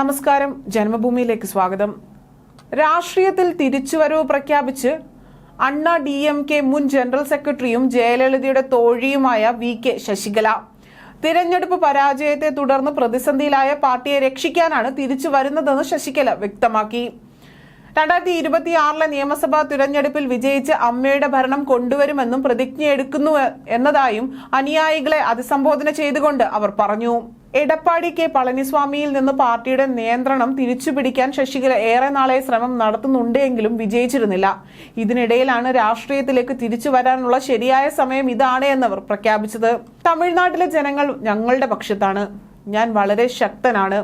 നമസ്കാരം. ജന്മഭൂമിയിലേക്ക് സ്വാഗതം. രാഷ്ട്രീയത്തിൽ തിരിച്ചുവരവ് പ്രഖ്യാപിച്ച് അണ്ണ ഡി എം കെ മുൻ ജനറൽ സെക്രട്ടറിയും ജയലളിതയുടെ തോഴിയുമായ വി കെ ശശികല. തിരഞ്ഞെടുപ്പ് പരാജയത്തെ തുടർന്ന് പ്രതിസന്ധിയിലായ പാർട്ടിയെ രക്ഷിക്കാനാണ് തിരിച്ചു വരുന്നതെന്ന് ശശികല വ്യക്തമാക്കി. രണ്ടായിരത്തി ഇരുപത്തിയാറിലെ നിയമസഭാ തിരഞ്ഞെടുപ്പിൽ വിജയിച്ച് അമ്മയുടെ ഭരണം കൊണ്ടുവരുമെന്നും പ്രതിജ്ഞയെടുക്കുന്നു എന്നതായും അനുയായികളെ അഭിസംബോധന ചെയ്തുകൊണ്ട് അവർ പറഞ്ഞു. എടപ്പാടി കെ പളനിസ്വാമിയിൽ നിന്ന് പാർട്ടിയുടെ നിയന്ത്രണം തിരിച്ചുപിടിക്കാൻ ശശികല ഏറെ നാളെ ശ്രമം നടത്തുന്നുണ്ടെങ്കിലും വിജയിച്ചിരുന്നില്ല. ഇതിനിടയിലാണ് രാഷ്ട്രീയത്തിലേക്ക് തിരിച്ചു വരാനുള്ള ശരിയായ സമയം ഇതാണ് എന്നവർ പ്രഖ്യാപിച്ചത്. തമിഴ്നാട്ടിലെ ജനങ്ങൾ ഞങ്ങളുടെ പക്ഷത്താണ്. ഞാൻ വളരെ ശക്തനാണ്.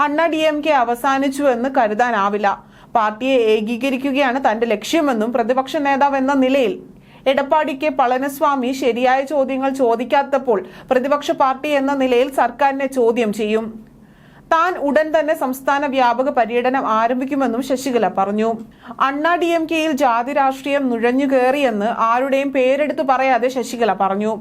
അണ്ണ ഡി എം കെ അവസാനിച്ചു എന്ന് കരുതാനാവില്ല. പാർട്ടിയെ ഏകീകരിക്കുകയാണ് തന്റെ ലക്ഷ്യമെന്നും പ്രതിപക്ഷ നേതാവ് എന്ന നിലയിൽ എടപ്പാടി കെ പളനിസ്വാമി ശരിയായ ചോദ്യങ്ങൾ ചോദിക്കാത്തപ്പോൾ പ്രതിപക്ഷ പാർട്ടി എന്ന നിലയിൽ സർക്കാരിനെ ചോദ്യം ചെയ്യും. താൻ ഉടൻ തന്നെ സംസ്ഥാന വ്യാപക പര്യടനം ആരംഭിക്കുമെന്നും ശശികല പറഞ്ഞു. അണ്ണാ ഡി എം കെയിൽ ജാതി രാഷ്ട്രീയം നുഴഞ്ഞു കയറിയെന്ന് ആരുടെയും പേരെടുത്തു പറയാതെ ശശികല പറഞ്ഞു.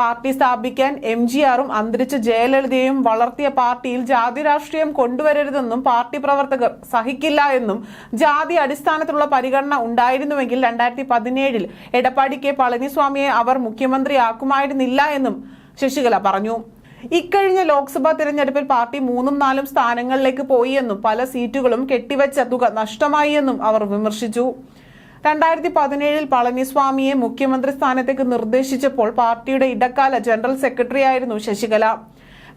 പാർട്ടി സ്ഥാപിക്കാൻ എം ജി ആറും അന്തരിച്ച ജയലളിതയും വളർത്തിയ പാർട്ടിയിൽ ജാതി രാഷ്ട്രീയം കൊണ്ടുവരരുതെന്നും പാർട്ടി പ്രവർത്തകർ സഹിക്കില്ല എന്നും ജാതി അടിസ്ഥാനത്തിലുള്ള പരിഗണന ഉണ്ടായിരുന്നുവെങ്കിൽ രണ്ടായിരത്തി പതിനേഴിൽ എടപ്പാടി കെ പളനിസ്വാമിയെ അവർ മുഖ്യമന്ത്രിയാക്കുമായിരുന്നില്ല എന്നും ശശികല പറഞ്ഞു. ഇക്കഴിഞ്ഞ ലോക്സഭാ തിരഞ്ഞെടുപ്പിൽ പാർട്ടി മൂന്നും നാലും സ്ഥാനങ്ങളിലേക്ക് പോയി എന്നും പല സീറ്റുകളും കെട്ടിവെച്ച തുക നഷ്ടമായി എന്നും അവർ വിമർശിച്ചു. രണ്ടായിരത്തി പതിനേഴിൽ പളനിസ്വാമിയെ മുഖ്യമന്ത്രി സ്ഥാനത്തേക്ക് നിർദ്ദേശിച്ചപ്പോൾ പാർട്ടിയുടെ ഇടക്കാല ജനറൽ സെക്രട്ടറി ആയിരുന്നു ശശികല.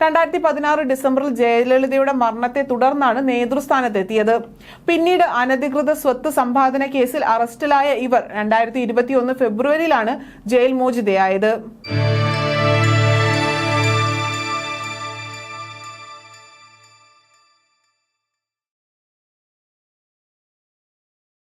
രണ്ടായിരത്തി പതിനാറ് ഡിസംബറിൽ ജയലളിതയുടെ മരണത്തെ തുടർന്നാണ് നേതൃസ്ഥാനത്തെത്തിയത്. പിന്നീട് അനധികൃത സ്വത്ത് സമ്പാദന കേസിൽ അറസ്റ്റിലായ ഇവർ രണ്ടായിരത്തി ഫെബ്രുവരിയിലാണ് ജയിൽ മോചിതയായത്.